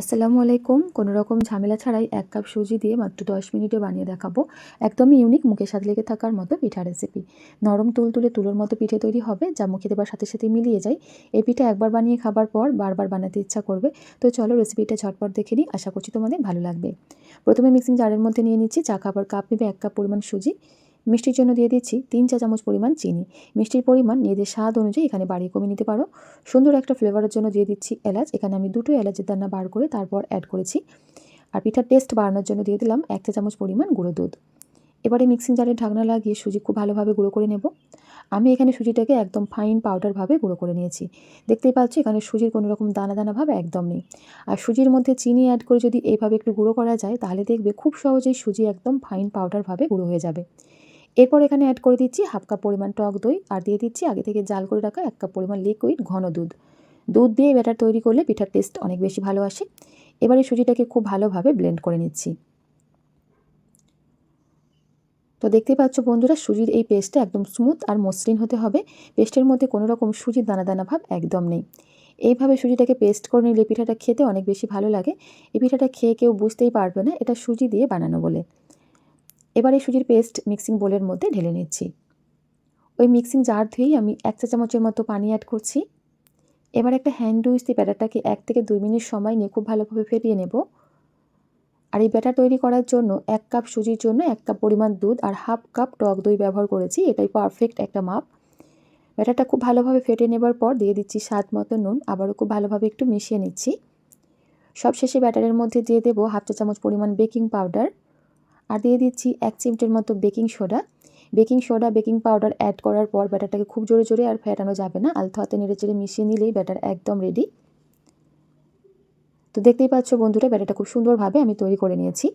আসসালামু আলাইকুম। কোনো রকম ঝামেলা ছাড়াই এক কাপ সুজি দিয়ে মাত্র দশ মিনিটে বানিয়ে দেখাবো। একদমই ইউনিক মুখে স্বাদ লেগে থাকার মতো পিঠা রেসিপি নরম তুল তুলে তুলোর মতো পিঠে তৈরি হবে, যা মুখে দেবার সাথে সাথে মিলিয়ে যায়। এই পিঠা একবার বানিয়ে খাবার পর বারবার বানাতে ইচ্ছা করবে। তো চলো রেসিপিটা ঝটপট দেখে নিই। আশা করছি তোমাদের ভালো লাগবে। প্রথমে মিক্সিং জারের মধ্যে নিয়ে নিচ্ছি চা খাবার কাপ নেবে এক কাপ পরিমাণ সুজি। মিষ্টির জন্য দিয়ে দিচ্ছি তিন চা চামচ পরিমাণ চিনি। মিষ্টির পরিমাণ নিজেদের স্বাদ অনুযায়ী এখানে বাড়িয়ে কমিয়ে নিতে পারো। সুন্দর একটা ফ্লেভারের জন্য দিয়ে দিচ্ছি এলাচ। এখানে আমি দুটো এলাচের দানা বার করে তারপর অ্যাড করেছি। আর পিঠার টেস্ট বাড়ানোর জন্য দিয়ে দিলাম এক চা চামচ পরিমাণ গুঁড়ো দুধ। এবারে মিক্সিং জারে ঢাকনা লাগিয়ে সুজি খুব ভালোভাবে গুঁড়ো করে নেব। আমি এখানে সুজিটাকে একদম ফাইন পাউডারভাবে গুঁড়ো করে নিয়েছি। দেখতেই পাচ্ছি এখানে সুজির কোনো রকম দানা দানা ভাব একদম নেই। আর সুজির মধ্যে চিনি অ্যাড করে যদি এইভাবে একটু গুঁড়ো করা যায়, তাহলে দেখবে খুব সহজেই সুজি একদম ফাইন পাউডারভাবে গুঁড়ো হয়ে যাবে। এরপর এখানে অ্যাড করে দিচ্ছি হাফ কাপ পরিমাণ টক দই আর দিয়ে দিচ্ছি আগে থেকে জাল করে রাখা এক কাপ পরিমাণ লিকুইড ঘন দুধ। দুধ দিয়ে ব্যাটার তৈরি করলে পিঠার টেস্ট অনেক বেশি ভালো আসে। এবারে সুজিটাকে খুব ভালোভাবে ব্লেন্ড করে নিচ্ছি। তো দেখতে পাচ্ছ বন্ধুরা, সুজির এই পেস্টটা একদম স্মুথ আর মসৃণ হতে হবে। পেস্টের মধ্যে কোনো রকম সুজির দানা দানা ভাব একদম নেই। এইভাবে সুজিটাকে পেস্ট করে নিলে পিঠাটা খেতে অনেক বেশি ভালো লাগে। এই পিঠাটা খেয়ে কেউ বুঝতেই পারবে না এটা সুজি দিয়ে বানানো বলে। এবারে সুজির পেস্ট মিক্সিং বোলের মধ্যে ঢেলে নিচ্ছি। ওই মিক্সিং জার ধুয়েই আমি এক চা চামচের মতো পানি অ্যাড করছি। এবার একটা হ্যান্ড উইচ দিয়ে ব্যাটারটাকে এক থেকে দুই মিনিট সময় নিয়ে খুব ভালোভাবে ফেটিয়ে নেব। আর এই ব্যাটার তৈরি করার জন্য এক কাপ সুজির জন্য এক কাপ পরিমাণ দুধ আর হাফ কাপ টক দই ব্যবহার করেছি। এটাই পারফেক্ট একটা মাপ। ব্যাটারটা খুব ভালোভাবে ফেটে নেবার পর দিয়ে দিচ্ছি স্বাদ মতো নুন। আবারও খুব ভালোভাবে একটু মিশিয়ে নিচ্ছি। সব শেষে ব্যাটারের মধ্যে দিয়ে দেবো হাফ চা চামচ পরিমাণ বেকিং পাউডার। আর দিয়ে দিচ্ছি এক চিমটের মতো baking soda. Baking soda, baking powder add করার পর ব্যাটারটাকে খুব জোরে জোরে আর ফেটানো যাবে না। আলতো হাতে নেড়ে চেড়ে মিশিয়ে নিলেই ব্যাটার একদম রেডি তো দেখতেই পাচ্ছ বন্ধুরা, ব্যাটারটা খুব সুন্দরভাবে আমি তৈরি করে নিয়েছি।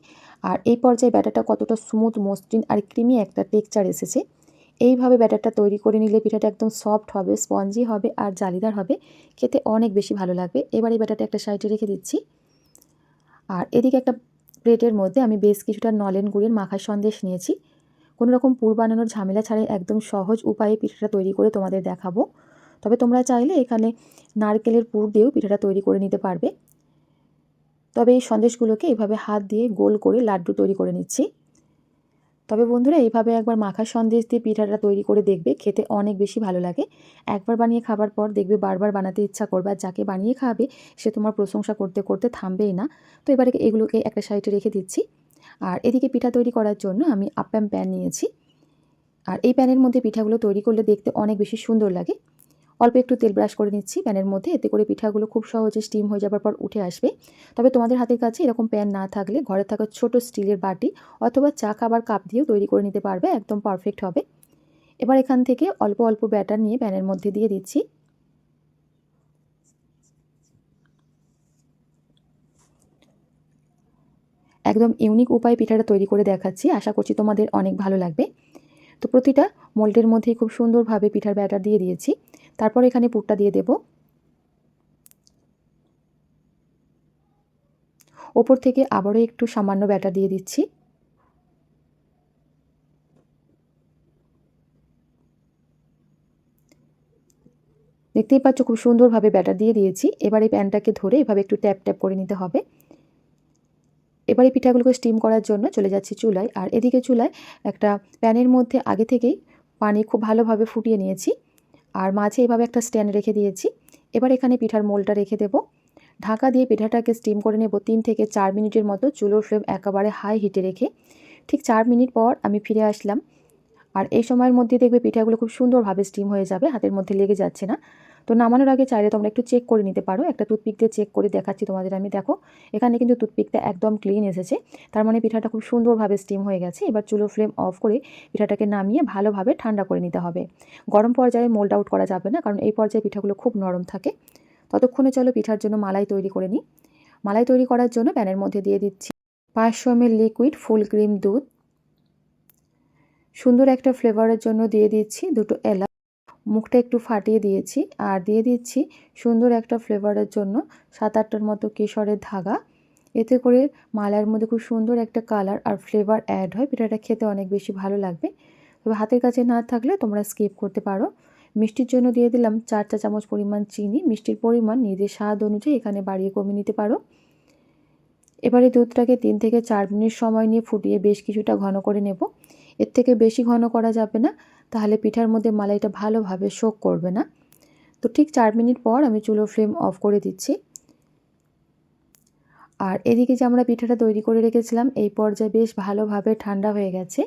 আর এই পর্যায়ে ব্যাটারটা কতটা স্মুথ মসৃণ আর ক্রিমি একটা টেক্সচার এসেছে। এইভাবে ব্যাটারটা তৈরি করে নিলে পিঠাটা একদম সফট হবে স্পঞ্জি হবে আর জালিদার হবে। খেতে অনেক বেশি ভালো লাগবে। এবার এই ব্যাটারটা একটা সাইডে রেখে দিচ্ছি। আর এদিকে একটা প্লেটের মধ্যে আমি বেশ কিছুটা নলেন গুড়ের মাখা সন্দেশ নিয়েছি। কোনো রকম পুর বানানোর ঝামেলা ছাড়াই একদম সহজ উপায়ে পিঠাটা তৈরি করে তোমাদের দেখাবো। তবে তোমরা চাইলে এখানে নারকেলের পুর দিয়েও পিঠাটা তৈরি করে নিতে পারবে। তবে এই সন্দেশগুলোকে এভাবে হাত দিয়ে গোল করে লাড্ডু তৈরি করে নিচ্ছি। তবে বন্ধুরা এইভাবে একবার মাখা সন্দেশ দিয়ে পিঠাটা তৈরি করে দেখবে, খেতে অনেক বেশি ভালো লাগে। একবার বানিয়ে খাবার পর দেখবে বারবার বানাতে ইচ্ছা করবে, আর যাকে বানিয়ে খাবে, সে তোমার প্রশংসা করতে করতে থামবেই না। তো এবারে এগুলোকে একটা সাইডে রেখে দিচ্ছি। আর এদিকে পিঠা তৈরি করার জন্য আমি আপ্যাম প্যান নিয়েছি। আর এই প্যানের মধ্যে পিঠাগুলো তৈরি করলে দেখতে অনেক বেশি সুন্দর লাগে। অল্প একটু তেল ব্রাশ করে নিচ্ছি প্যানের মধ্যে, এতে করে পিঠাগুলো খুব সহজে স্টিম হয়ে যাবার পর উঠে আসবে। তবে তোমাদের হাতের কাছে এরকম প্যান না থাকলে ঘরে থাকা ছোট স্টিলের বাটি অথবা চা খাবার কাপ দিয়েও তৈরি করে নিতে পারবে, একদম পারফেক্ট হবে। এবার এখান থেকে অল্প অল্প ব্যাটার নিয়ে প্যানের মধ্যে দিয়ে দিচ্ছি। একদম ইউনিক উপায়ে পিঠাটা তৈরি করে দেখাচ্ছি, আশা করছি তোমাদের অনেক ভালো লাগবে। তো প্রতিটা মোল্ডের মধ্যেই খুব সুন্দরভাবে পিঠার ব্যাটার দিয়ে দিয়েছি। তারপর এখানে পুরটা দিয়ে দেব। ওপর থেকে আবারও একটু সামান্য ব্যাটার দিয়ে দিচ্ছি। দেখতেই পাচ্ছ খুব সুন্দরভাবে ব্যাটার দিয়ে দিয়েছি। এবার এই প্যানটাকে ধরে এভাবে একটু ট্যাপ ট্যাপ করে নিতে হবে। এবারে পিঠাগুলোকে স্টিম করার জন্য চলে যাচ্ছি চুলায়। আর এদিকে চুলায় একটা প্যানের মধ্যে আগে থেকেই পানি খুব ভালোভাবে ফুটিয়ে নিয়েছি। আর মাঝে এভাবে একটা স্ট্যান্ড রেখে দিয়েছি। এবার এখানে পিঠার মোলটা রেখে দেব। ঢাকা দিয়ে পিঠাটাকে স্টিম করে নেব তিন থেকে চার মিনিটের মতো চুলোর ফ্লেম একেবারে হাই হিটে রেখে। ঠিক চার মিনিট পর আমি ফিরে আসলাম। আর এই সময়ের মধ্যে দেখবে পিঠাগুলো খুব সুন্দরভাবে স্টিম হয়ে যাবে, হাতের মধ্যে লেগে যাচ্ছে না। তো নামানোর আগে চাইলে তোমরা একটু চেক করে নিতে পারো। একটা টুথপিক দিয়ে চেক করে দেখাচ্ছি তোমাদের আমি। দেখো, এখানে কিন্তু টুথপিকটা একদম ক্লিন এসেছে। তার মানে পিঠাটা খুব সুন্দরভাবে স্টিম হয়ে গেছে। এবার চুলো ফ্লেম অফ করে পিঠাটাকে নামিয়ে ভালোভাবে ঠান্ডা করে নিতে হবে। গরম পর্যায়ে মোল্ড আউট করা যাবে না, কারণ এই পর্যায়ে পিঠাগুলো খুব নরম থাকে। ততক্ষণে চলো পিঠার জন্য মালাই তৈরি করে নিই। মালাই তৈরি করার জন্য প্যানের মধ্যে দিয়ে দিচ্ছি পাঁচশো এম লিকুইড ফুল ক্রিম দুধ। সুন্দর একটা ফ্লেভারের জন্য দিয়ে দিচ্ছি দুটো এলাচ। মুখটা একটু ফাটিয়ে দিয়েছি। আর দিয়ে দিচ্ছি সুন্দর একটা ফ্লেভারের জন্য সাত আটটার মতো কেশরের ধাগা। এতে করে মালার মধ্যে খুব সুন্দর একটা কালার আর ফ্লেভার অ্যাড হয়। পিঠাটা খেতে অনেক বেশি ভালো লাগবে। তবে হাতের কাছে না থাকলে তোমরা স্কিপ করতে পারো। মিষ্টির জন্য দিয়ে দিলাম চার চা চামচ পরিমাণ চিনি। মিষ্টির পরিমাণ, নিজের স্বাদ অনুযায়ী এখানে বাড়িয়ে কমিয়ে নিতে পারো। এবারে দুধটাকে তিন থেকে চার মিনিট সময় নিয়ে ফুটিয়ে বেশ কিছুটা ঘন করে নেব। এর থেকে বেশি ঘন করা যাবে না। তাহলে পিঠার মধ্যে মালাইটা ভালোভাবে শোক করবে না। তো ঠিক চার মিনিট পর আমি চুলোর ফ্লেম অফ করে দিচ্ছি। আর এদিকে যে আমরা পিঠাটা তৈরি করে রেখেছিলাম, এই পর্যায়ে বেশ ভালোভাবে ঠান্ডা হয়ে গেছে।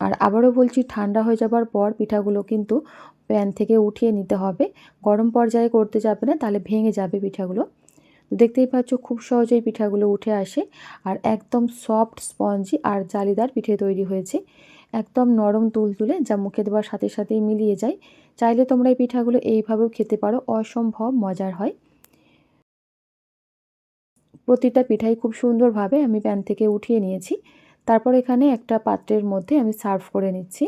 আর আবারও বলছি, ঠান্ডা হয়ে যাবার পর পিঠাগুলো কিন্তু প্যান থেকে উঠিয়ে নিতে হবে। গরম পর্যায়ে করতে যাবে না, তাহলে ভেঙে যাবে পিঠাগুলো। দেখতেই পাচ্ছ, খুব সহজেই পিঠাগুলো উঠে আসে। আর একদম সফট স্পঞ্জি আর জালিদার পিঠে তৈরি হয়েছে। একদম নরম তুলতুলে যা মুখে দেওয়ার সাথে সাথেই মিলিয়ে যায়। চাইলে তোমরা এই পিঠাগুলো এইভাবেও খেতে পারো, অসম্ভব মজার হয়। প্রতিটা পিঠাই খুব সুন্দরভাবে আমি প্যান থেকে উঠিয়ে নিয়েছি। তারপর এখানে একটা পাত্রের মধ্যে আমি সার্ভ করে নিচ্ছি।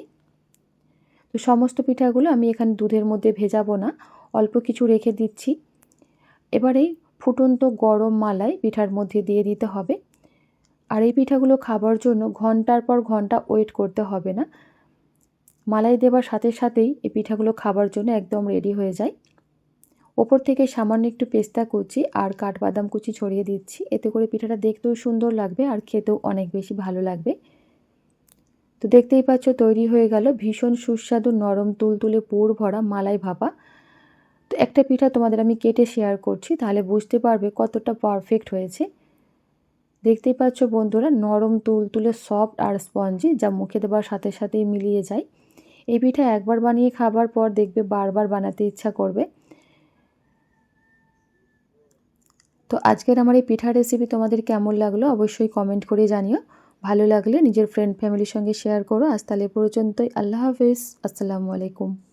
তো সমস্ত পিঠাগুলো আমি এখানে দুধের মধ্যে ভেজাবো না, অল্প কিছু রেখে দিচ্ছি। এবারেই ফুটন্ত গরম মালাই পিঠার মধ্যে দিয়ে দিতে হবে। আর এই পিঠাগুলো খাবার জন্য ঘণ্টার পর ঘণ্টা ওয়েট করতে হবে না। মালাই দেওয়ার সাথে সাথেই এই পিঠাগুলো খাবার জন্য একদম রেডি হয়ে যায়। ওপর থেকে সামান্য একটু পেস্তা কুচি আর কাঠবাদাম কুচি ছড়িয়ে দিচ্ছি। এতে করে পিঠাটা দেখতেও সুন্দর লাগবে আর খেতেও অনেক বেশি ভালো লাগবে। তো দেখতেই পাচ্ছ তৈরি হয়ে গেল ভীষণ সুস্বাদু নরম তুলতুলে পুর ভরা মালাই ভাপা। তো একটা পিঠা তোমাদের আমি কেটে শেয়ার করছি, তাহলে বুঝতে পারবে কতটা পারফেক্ট হয়েছে। দেখতেই পাচ্ছ বন্ধুরা, নরম তুলতুলে সফট আর স্পঞ্জি যা মুখে দেওয়ার সাথে সাথেই মিলিয়ে যায়। এই পিঠা একবার বানিয়ে খাবার পর দেখবে বারবার বানাতে ইচ্ছা করবে। তো আজকের আমার এই পিঠা রেসিপি তোমাদের কেমন লাগল অবশ্যই কমেন্ট করে জানিও। ভালো লাগলে নিজের ফ্রেন্ড ফ্যামিলির সঙ্গে শেয়ার করো। আজ তাহলে পর্যন্তই। আল্লাহ হাফিজ। আসসালামু আলাইকুম।